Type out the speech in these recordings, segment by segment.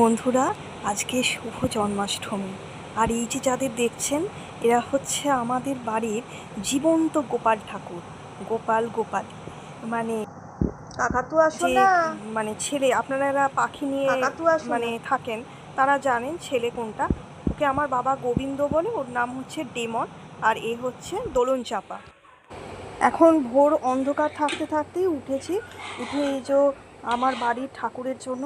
বন্ধুরা আজকে শুভ জন্মাষ্টমী। আর এই যে যাদের দেখছেন এরা হচ্ছে আমাদের বাড়ির জীবন্ত গোপাল ঠাকুর। গোপাল গোপাল। মানে মানে ছেলে আপনারা পাখি নিয়ে মানে থাকেন তারা জানেন ছেলে কোনটা। ওকে আমার বাবা গোবিন্দ বলে ওর নাম হচ্ছে ডেমন আর এ হচ্ছে দোলন চাপা এখন ভোর অন্ধকার থাকতে থাকতেই উঠেছি। উঠে এই যে আমার বাড়ির ঠাকুরের জন্য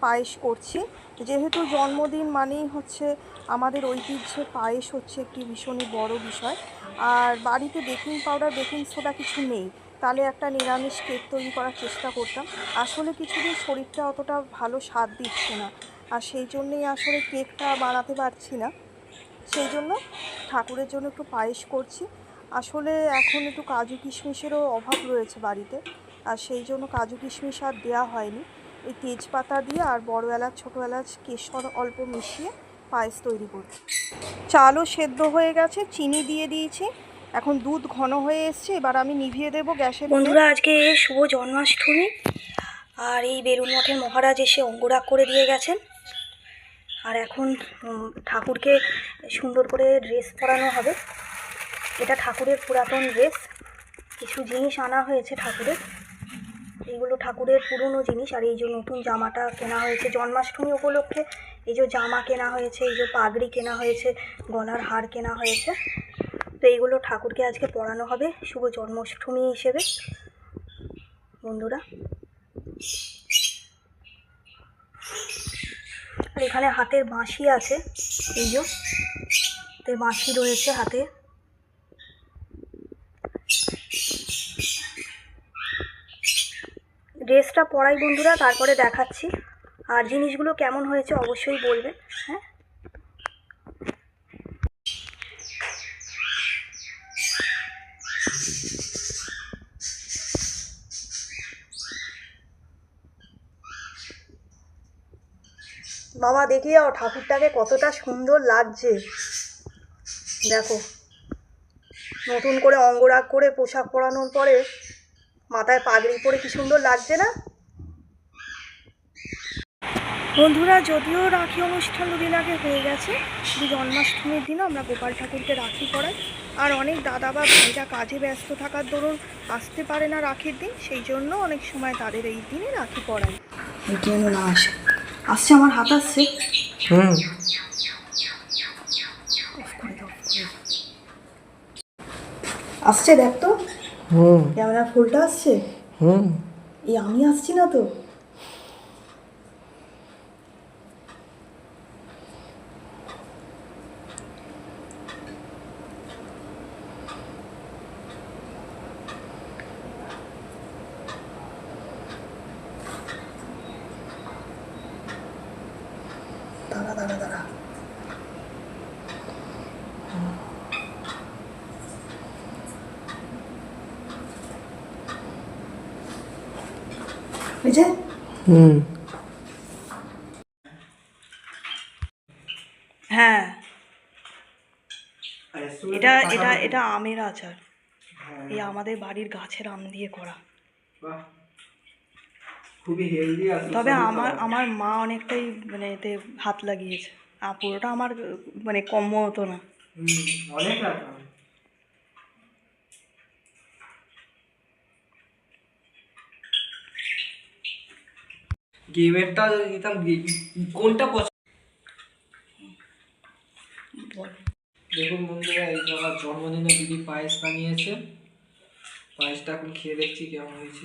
পায়েস করছি। যেহেতু জন্মদিন মানেই হচ্ছে আমাদের ঐতিহ্যে পায়েস হচ্ছে একটি ভীষণই বড় বিষয়। আর বাড়িতে বেকিং পাউডার, বেকিং সোডা কিছু নেই। তাহলে একটা নিরামিষ কেক তৈরি করার চেষ্টা করতাম। আসলে কিছুদিন শরীরটা অতটা ভালো স্বাদ দিচ্ছে না। আর সেই জন্যেই আসলে কেকটা বানাতে পারছি না। সেই জন্য ঠাকুরের জন্য একটু পায়েস করছি। আসলে এখন একটু কাজু কিশমিশেরও অভাব রয়েছে বাড়িতে। আর সেই জন্য কাজু কিশমিশ আর দেওয়া হয়নি। ওই তেজপাতা দিয়ে আর বড় এলাচ, ছোটো এলাচ, কেশর অল্প মিশিয়ে পায়েস তৈরি করছি চালও সেদ্ধ হয়ে গেছে, চিনি দিয়ে দিয়েছি। এখন দুধ ঘন হয়ে এসছে, এবার আমি নিভিয়ে দেবো গ্যাসের বন্ধুরা, আজকে শুভ জন্মাষ্টমী। আর এই বেলুন মঠের মহারাজ এসে অঙ্গরাগ করে দিয়ে গেছেন। আর এখন ঠাকুরকে সুন্দর করে ড্রেস পরানো হবে। এটা ঠাকুরের পুরাতন ড্রেস কিছু জিনিস আনা হয়েছে ঠাকুরের। এইগুলো ঠাকুরের পুরনো জিনিস আর এই যে নতুন জামাটা কেনা হয়েছে জন্মাষ্টমী উপলক্ষে। এই যে জামা কেনা হয়েছে, এই যে পাগড়ি কেনা হয়েছে, গলার হার কেনা হয়েছে। তো এইগুলো ঠাকুরকে আজকে পড়ানো হবে শুভ জন্মাষ্টমী হিসেবে। বন্ধুরা। আর এখানে হাতের বাঁশি আছে, এই যে। বাঁশি রয়েছে হাতে। ড্রেসটা পরাই বন্ধুরা, তারপরে দেখাচ্ছি। আর জিনিসগুলো কেমন হয়েছে অবশ্যই বলবেন হ্যাঁ? বাবা দেখি যাও ঠাকুরটাকে কতটা সুন্দর লাগছে। দেখো, নতুন করে অঙ্গরাগ করে পোশাক পরানোর পরে মাথায় পাগড়ি পরে কি সুন্দর লাগছে না? বন্ধুরা যদিও রাখি অনুষ্ঠান দুদিন আগে হয়ে গেছে শুধু জন্মাষ্টমীর দিনও আমরা গোপাল ঠাকুরকে রাখি পরাই আর অনেক দাদা বা ভাইরা কাজে ব্যস্ত থাকার দরুন আসতে পারে না রাখির দিন সেই জন্য অনেক সময় তাদের এই দিনে রাখি পরাই। যেন না আসে। আসছে আমার হাত আসছে। হুম। আসছে দেখ তো। হুম। ক্যামেরা ফুলটা আসছে? হুম। এই আমি আসছি না তো। দাঁড়া দাঁড়া দাঁড়া। বুঝে হুম। হ্যাঁ। এটা এটা এটা আমের আচার। এই আমাদের বাড়ির গাছের আম দিয়ে করা। বাহ। খুবই হেলদি আছে তবে আমার আমার মা অনেকটাই মানে এতে হাত লাগিয়েছে। আর পুরোটা আমার মানে কম্য হতো না অনেক গেমেরটা দিতাম কোনটা পছন্দ দেখুন বন্ধুরা এই আমার জন্মদিনে দিদি পায়েস বানিয়েছে। পায়েসটা এখন খেয়ে দেখছি কেমন হয়েছে।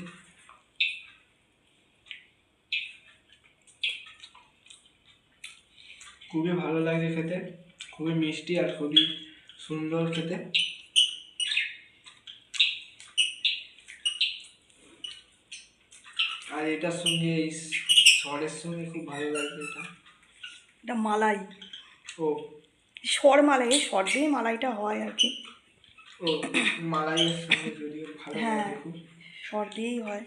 খুবই ভালো লাগে খেতে। খুবই মিষ্টি আর খুবই সুন্দর খেতে। আর এটার সঙ্গে সরের সঙ্গে খুব ভালো লাগবে এটা। এটা মালাই। ও। স্বর মালাই এই দিয়ে মালাইটা হয় আর কি। ও মালাইয়ের সঙ্গে যদিও ভালো হ্যাঁ। লাগে দিয়েই হয়।